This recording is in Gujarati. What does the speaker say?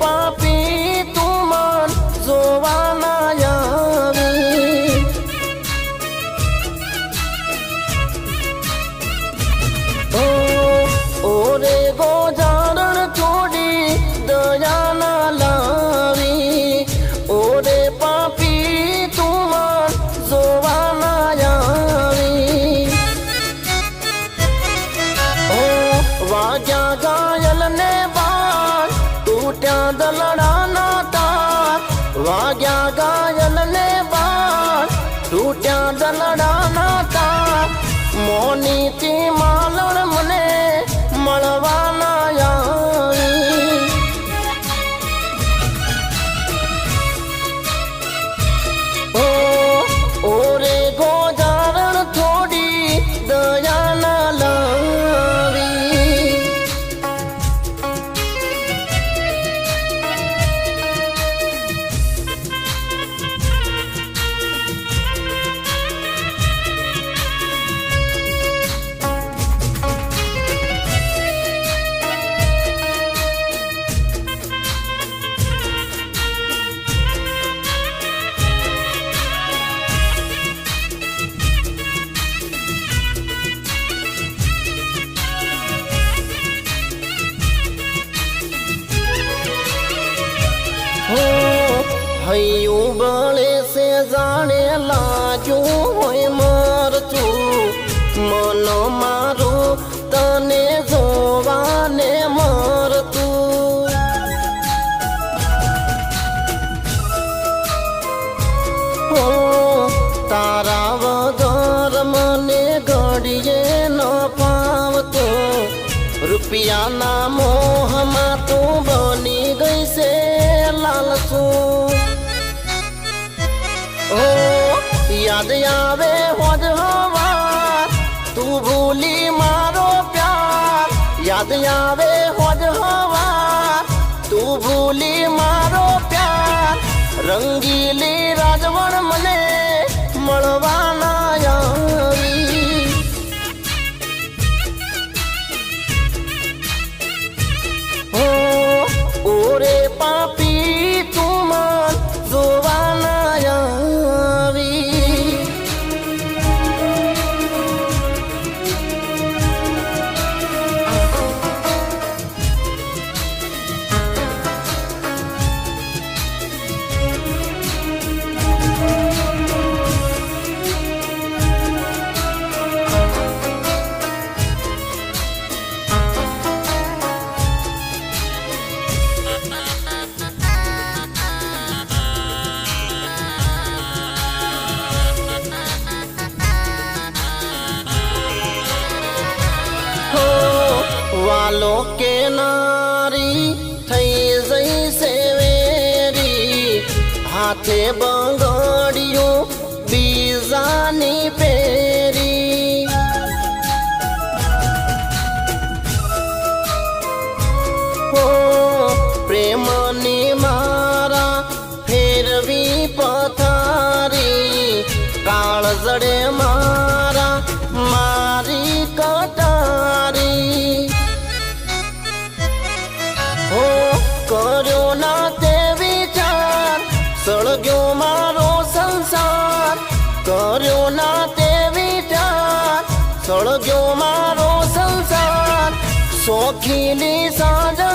पापी હૈયું બળે છે, જાણે લાગ્યું હોય મરતું. મન મારું તને જોવાને મરતું. હો, તારા વગર મને ઘડીએ ન પાવતો. રૂપિયાના મોહમાં તું બની ગઈ છે લાલચું યાદ આવે હોજ હવા, તું ભૂલી મારો પ્યાર. યાદ આવે હોજ હવા, તું ભૂલી મારો પ્યાર. રંગીલી રાજવણ વાલો કે નારી થઈ જઈ સેવેરી હાથે બંગડિયું બીજાની પેરી હો, પ્રેમની મારા ફેરવી પથારી. કાળ જડે મારા શોખીની સાંજ